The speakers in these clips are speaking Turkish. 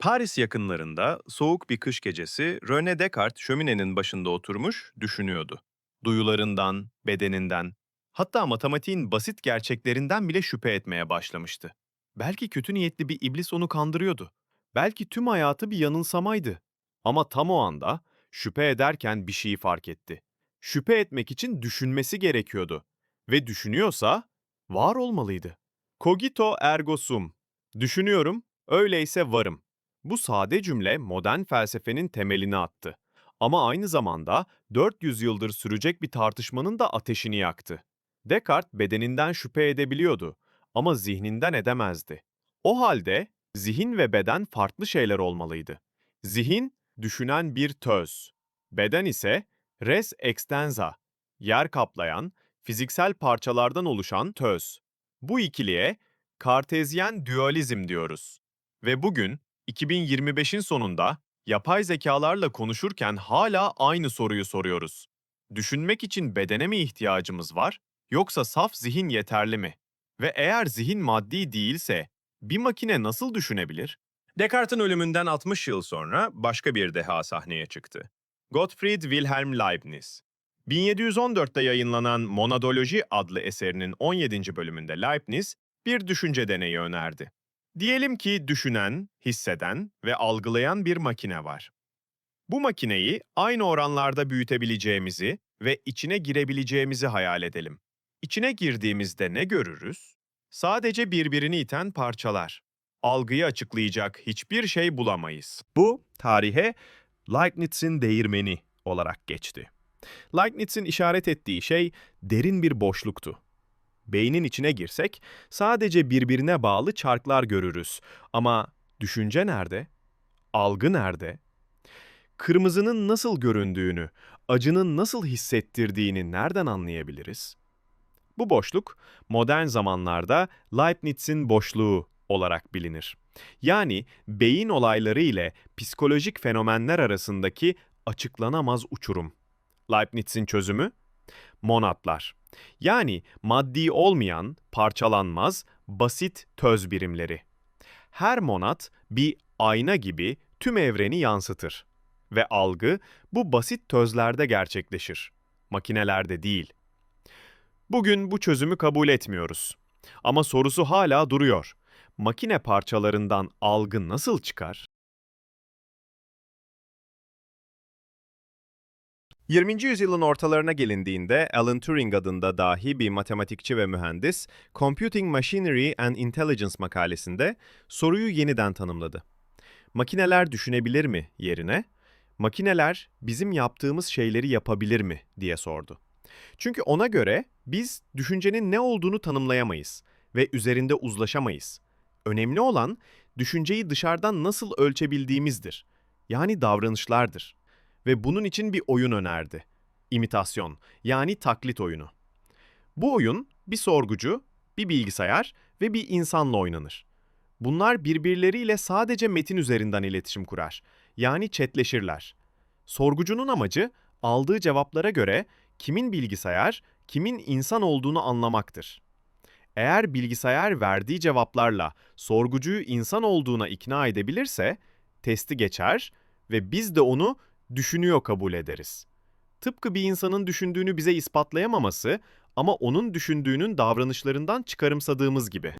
Paris yakınlarında soğuk bir kış gecesi René Descartes şöminenin başında oturmuş düşünüyordu. Duyularından, bedeninden, hatta matematiğin basit gerçeklerinden bile şüphe etmeye başlamıştı. Belki kötü niyetli bir iblis onu kandırıyordu. Belki tüm hayatı bir yanılsamaydı. Ama tam o anda şüphe ederken bir şeyi fark etti. Şüphe etmek için düşünmesi gerekiyordu. Ve düşünüyorsa var olmalıydı. Cogito ergo sum. Düşünüyorum, öyleyse varım. Bu sade cümle modern felsefenin temelini attı. Ama aynı zamanda 400 yıldır sürecek bir tartışmanın da ateşini yaktı. Descartes bedeninden şüphe edebiliyordu ama zihninden edemezdi. O halde zihin ve beden farklı şeyler olmalıydı. Zihin, düşünen bir töz. Beden ise res extensa, yer kaplayan, fiziksel parçalardan oluşan töz. Bu ikiliye Kartezyen dualizm diyoruz. Ve bugün 2025'in sonunda yapay zekalarla konuşurken hala aynı soruyu soruyoruz. Düşünmek için bedene mi ihtiyacımız var yoksa saf zihin yeterli mi? Ve eğer zihin maddi değilse bir makine nasıl düşünebilir? Descartes'in ölümünden 60 yıl sonra başka bir deha sahneye çıktı. Gottfried Wilhelm Leibniz. 1714'te yayınlanan Monadoloji adlı eserinin 17. bölümünde Leibniz bir düşünce deneyi önerdi. Diyelim ki düşünen, hisseden ve algılayan bir makine var. Bu makineyi aynı oranlarda büyütebileceğimizi ve içine girebileceğimizi hayal edelim. İçine girdiğimizde ne görürüz? Sadece birbirini iten parçalar. Algıyı açıklayacak hiçbir şey bulamayız. Bu tarihe Leibniz'in değirmeni olarak geçti. Leibniz'in işaret ettiği şey derin bir boşluktu. Beynin içine girsek sadece birbirine bağlı çarklar görürüz. Ama düşünce nerede? Algı nerede? Kırmızının nasıl göründüğünü, acının nasıl hissettirdiğini nereden anlayabiliriz? Bu boşluk modern zamanlarda Leibniz'in boşluğu olarak bilinir. Yani beyin olayları ile psikolojik fenomenler arasındaki açıklanamaz uçurum. Leibniz'in çözümü? Monatlar. Yani maddi olmayan, parçalanmaz, basit töz birimleri. Her monat bir ayna gibi tüm evreni yansıtır. Ve algı bu basit tözlerde gerçekleşir. Makinelerde değil. Bugün bu çözümü kabul etmiyoruz. Ama sorusu hala duruyor. Makine parçalarından algı nasıl çıkar? 20. yüzyılın ortalarına gelindiğinde Alan Turing adında dahi bir matematikçi ve mühendis, Computing Machinery and Intelligence makalesinde soruyu yeniden tanımladı. Makineler düşünebilir mi yerine, makineler bizim yaptığımız şeyleri yapabilir mi diye sordu. Çünkü ona göre biz düşüncenin ne olduğunu tanımlayamayız ve üzerinde uzlaşamayız. Önemli olan düşünceyi dışarıdan nasıl ölçebildiğimizdir. Yani davranışlardır ve bunun için bir oyun önerdi. İmitasyon, yani taklit oyunu. Bu oyun bir sorgucu, bir bilgisayar ve bir insanla oynanır. Bunlar birbirleriyle sadece metin üzerinden iletişim kurar. Yani chatleşirler. Sorgucunun amacı aldığı cevaplara göre kimin bilgisayar, kimin insan olduğunu anlamaktır. Eğer bilgisayar verdiği cevaplarla sorgucuyu insan olduğuna ikna edebilirse, testi geçer ve biz de onu düşünüyor kabul ederiz. Tıpkı bir insanın düşündüğünü bize ispatlayamaması ama onun düşündüğünün davranışlarından çıkarımsadığımız gibi.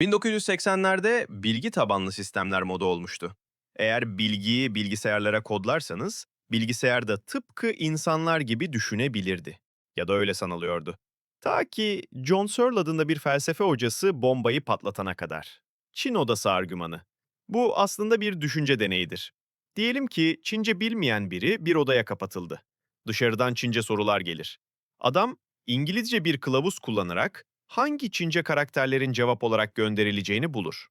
1980'lerde bilgi tabanlı sistemler moda olmuştu. Eğer bilgiyi bilgisayarlara kodlarsanız, bilgisayar da tıpkı insanlar gibi düşünebilirdi. Ya da öyle sanılıyordu. Ta ki John Searle adında bir felsefe hocası bombayı patlatana kadar. Çin odası argümanı. Bu aslında bir düşünce deneyidir. Diyelim ki Çince bilmeyen biri bir odaya kapatıldı. Dışarıdan Çince sorular gelir. Adam İngilizce bir kılavuz kullanarak hangi Çince karakterlerin cevap olarak gönderileceğini bulur.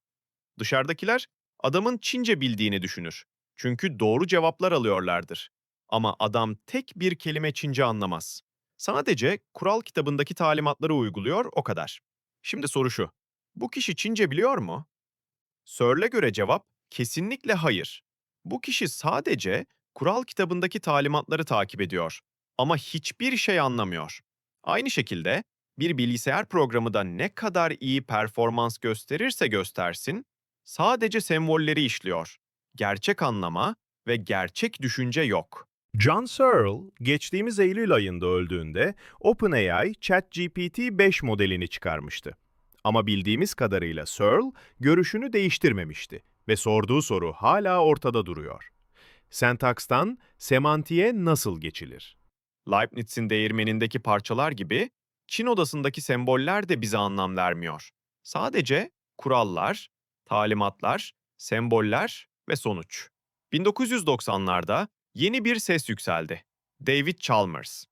Dışarıdakiler adamın Çince bildiğini düşünür. Çünkü doğru cevaplar alıyorlardır. Ama adam tek bir kelime Çince anlamaz. Sadece kural kitabındaki talimatları uyguluyor o kadar. Şimdi soru şu. Bu kişi Çince biliyor mu? Searle'e göre cevap kesinlikle hayır. Bu kişi sadece kural kitabındaki talimatları takip ediyor ama hiçbir şey anlamıyor. Aynı şekilde Bir bilgisayar programı da ne kadar iyi performans gösterirse göstersin, sadece sembolleri işliyor. Gerçek anlama ve gerçek düşünce yok. John Searle, geçtiğimiz Eylül ayında öldüğünde OpenAI ChatGPT 5 modelini çıkarmıştı. Ama bildiğimiz kadarıyla Searle görüşünü değiştirmemişti ve sorduğu soru hala ortada duruyor. Sentakstan semantiğe nasıl geçilir? Leibniz'in değirmenindeki parçalar gibi Çin odasındaki semboller de bize anlam vermiyor. Sadece kurallar, talimatlar, semboller ve sonuç. 1990'larda yeni bir ses yükseldi. David Chalmers.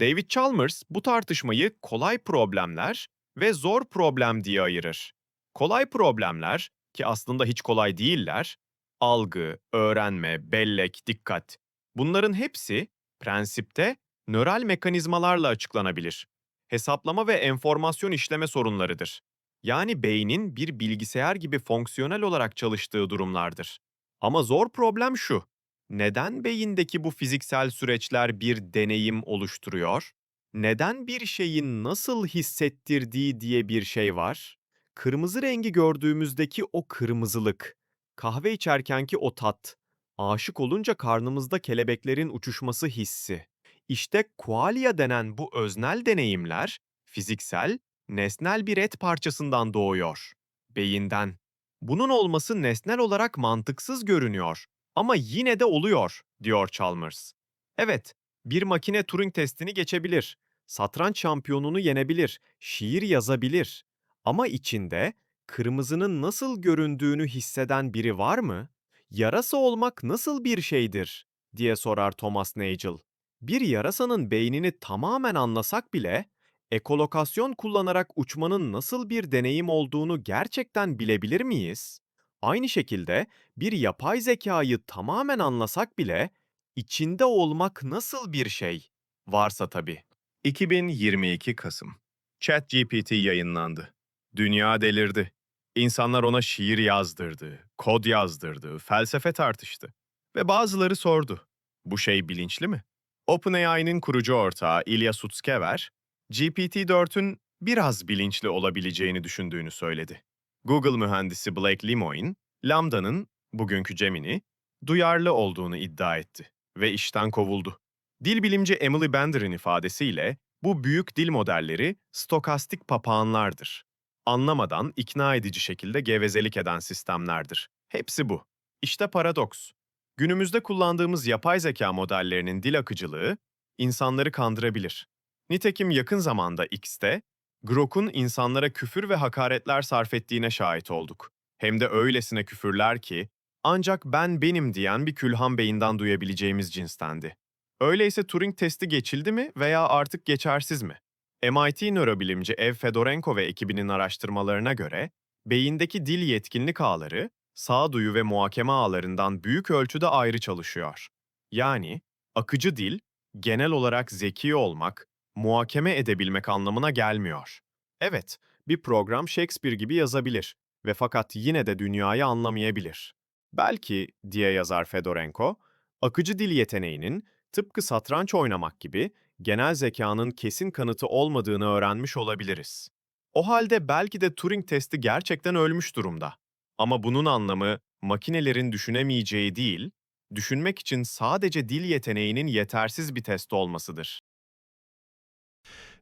David Chalmers bu tartışmayı kolay problemler ve zor problem diye ayırır. Kolay problemler ki aslında hiç kolay değiller, algı, öğrenme, bellek, dikkat. Bunların hepsi prensipte nöral mekanizmalarla açıklanabilir. Hesaplama ve enformasyon işleme sorunlarıdır. Yani beynin bir bilgisayar gibi fonksiyonel olarak çalıştığı durumlardır. Ama zor problem şu. Neden beyindeki bu fiziksel süreçler bir deneyim oluşturuyor? Neden bir şeyin nasıl hissettirdiği diye bir şey var? Kırmızı rengi gördüğümüzdeki o kırmızılık, kahve içerkenki o tat, aşık olunca karnımızda kelebeklerin uçuşması hissi. İşte qualia denen bu öznel deneyimler fiziksel, nesnel bir et parçasından doğuyor. Beyinden. Bunun olması nesnel olarak mantıksız görünüyor ama yine de oluyor, diyor Chalmers. Evet, bir makine Turing testini geçebilir, satranç şampiyonunu yenebilir, şiir yazabilir. Ama içinde kırmızının nasıl göründüğünü hisseden biri var mı? Yarasa olmak nasıl bir şeydir? diye sorar Thomas Nagel. Bir yarasanın beynini tamamen anlasak bile, ekolokasyon kullanarak uçmanın nasıl bir deneyim olduğunu gerçekten bilebilir miyiz? Aynı şekilde bir yapay zekayı tamamen anlasak bile, içinde olmak nasıl bir şey? Varsa tabii. 2022 Kasım. ChatGPT yayınlandı. Dünya delirdi. İnsanlar ona şiir yazdırdı, kod yazdırdı, felsefe tartıştı. Ve bazıları sordu. Bu şey bilinçli mi? OpenAI'nin kurucu ortağı Ilya Sutskever, GPT-4'ün biraz bilinçli olabileceğini düşündüğünü söyledi. Google mühendisi Blake Lemoine, Lambda'nın, bugünkü Gemini, duyarlı olduğunu iddia etti ve işten kovuldu. Dil bilimci Emily Bender'in ifadesiyle bu büyük dil modelleri stokastik papağanlardır. Anlamadan ikna edici şekilde gevezelik eden sistemlerdir. Hepsi bu. İşte paradoks. Günümüzde kullandığımız yapay zeka modellerinin dil akıcılığı insanları kandırabilir. Nitekim yakın zamanda X'te Grok'un insanlara küfür ve hakaretler sarf ettiğine şahit olduk. Hem de öylesine küfürler ki ancak ben benim diyen bir külhan beyinden duyabileceğimiz cinstendi. Öyleyse Turing testi geçildi mi veya artık geçersiz mi? MIT nörobilimci Ev Fedorenko ve ekibinin araştırmalarına göre beyindeki dil yetkinlik ağları sağduyu ve muhakeme ağlarından büyük ölçüde ayrı çalışıyor. Yani akıcı dil genel olarak zeki olmak, muhakeme edebilmek anlamına gelmiyor. Evet, bir program Shakespeare gibi yazabilir ve fakat yine de dünyayı anlamayabilir. Belki, diye yazar Fedorenko, akıcı dil yeteneğinin tıpkı satranç oynamak gibi genel zekanın kesin kanıtı olmadığını öğrenmiş olabiliriz. O halde belki de Turing testi gerçekten ölmüş durumda. Ama bunun anlamı makinelerin düşünemeyeceği değil, düşünmek için sadece dil yeteneğinin yetersiz bir test olmasıdır.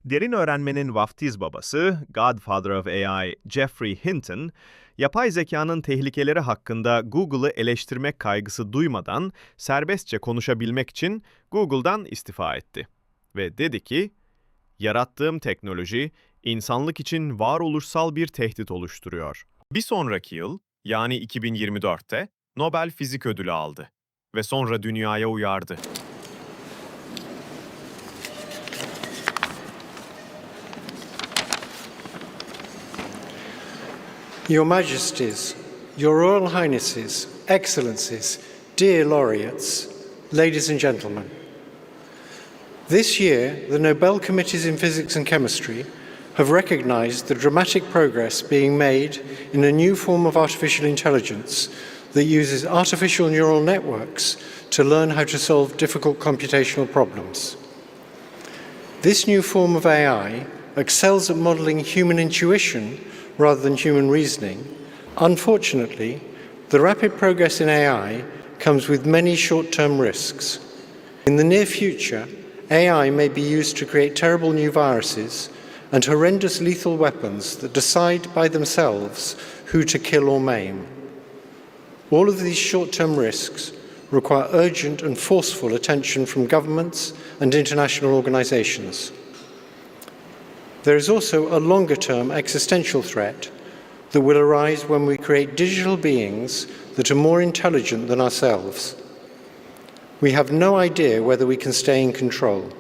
Derin öğrenmenin vaftiz babası, Godfather of AI Jeffrey Hinton, yapay zekanın tehlikeleri hakkında Google'ı eleştirmek kaygısı duymadan serbestçe konuşabilmek için Google'dan istifa etti. Ve dedi ki, yarattığım teknoloji insanlık için varoluşsal bir tehdit oluşturuyor. Bir sonraki yıl, yani 2024'te Nobel Fizik Ödülü aldı ve sonra dünyaya uyardı. Your Majesties, Your Royal Highnesses, Excellencies, dear laureates, ladies and gentlemen. This year, the Nobel Committees in Physics and Chemistry have recognized the dramatic progress being made in a new form of artificial intelligence that uses artificial neural networks to learn how to solve difficult computational problems. This new form of AI excels at modeling human intuition rather than human reasoning, unfortunately, the rapid progress in AI comes with many short term risks. In the near future, AI may be used to create terrible new viruses and horrendous lethal weapons that decide by themselves who to kill or maim. All of these short term risks require urgent and forceful attention from governments and international organisations. There is also a longer term existential threat that will arise when we create digital beings that are more intelligent than ourselves. We have no idea whether we can stay in control.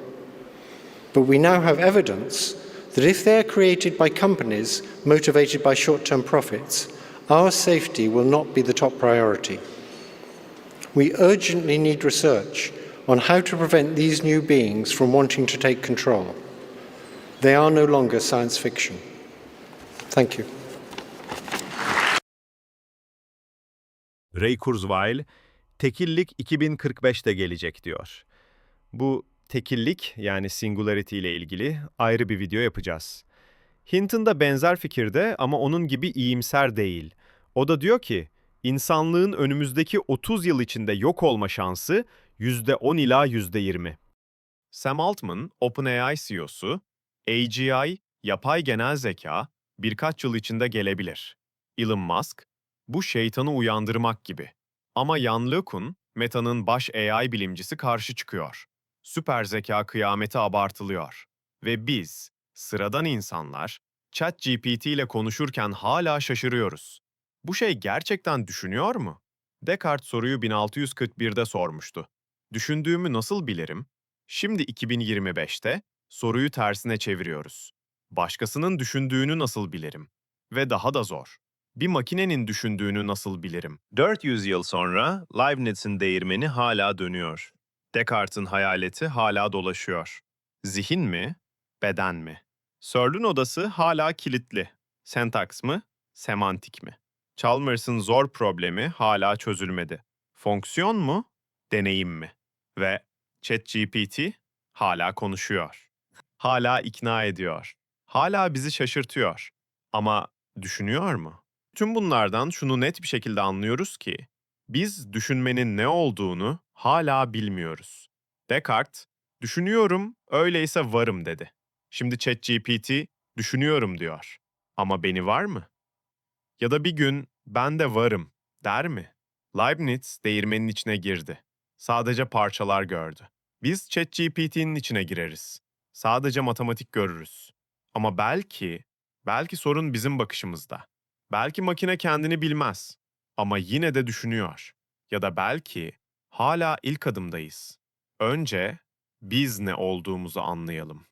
But we now have evidence that if they are created by companies motivated by short term profits, our safety will not be the top priority. We urgently need research on how to prevent these new beings from wanting to take control. They are no longer science fiction. Thank you. Ray Kurzweil, tekillik 2045'te gelecek diyor. Bu tekillik yani singularity ile ilgili ayrı bir video yapacağız. Hinton da benzer fikirde ama onun gibi iyimser değil. O da diyor ki, insanlığın önümüzdeki 30 yıl içinde yok olma şansı %10 ila %20. Sam Altman, OpenAI CEO'su, AGI, yapay genel zeka, birkaç yıl içinde gelebilir. Elon Musk, bu şeytanı uyandırmak gibi. Ama Jan LeCun, Meta'nın baş AI bilimcisi karşı çıkıyor. Süper zeka kıyameti abartılıyor. Ve biz, sıradan insanlar, ChatGPT ile konuşurken hala şaşırıyoruz. Bu şey gerçekten düşünüyor mu? Descartes soruyu 1641'de sormuştu. Düşündüğümü nasıl bilirim? Şimdi 2025'te soruyu tersine çeviriyoruz. Başkasının düşündüğünü nasıl bilirim? Ve daha da zor. Bir makinenin düşündüğünü nasıl bilirim? 400 yıl sonra Leibniz'in değirmeni hala dönüyor. Descartes'in hayaleti hala dolaşıyor. Zihin mi? Beden mi? Searle'ün odası hala kilitli. Sentaks mı? Semantik mi? Chalmers'ın zor problemi hala çözülmedi. Fonksiyon mu? Deneyim mi? Ve ChatGPT hala konuşuyor. Hala ikna ediyor. Hala bizi şaşırtıyor. Ama düşünüyor mu? Tüm bunlardan şunu net bir şekilde anlıyoruz ki biz düşünmenin ne olduğunu hala bilmiyoruz. Descartes, düşünüyorum, öyleyse varım dedi. Şimdi ChatGPT, düşünüyorum diyor. Ama beni var mı? Ya da bir gün ben de varım der mi? Leibniz değirmenin içine girdi. Sadece parçalar gördü. Biz ChatGPT'nin içine gireriz. Sadece matematik görürüz. Ama belki, belki sorun bizim bakışımızda. Belki makine kendini bilmez ama yine de düşünüyor. Ya da belki hala ilk adımdayız. Önce biz ne olduğumuzu anlayalım.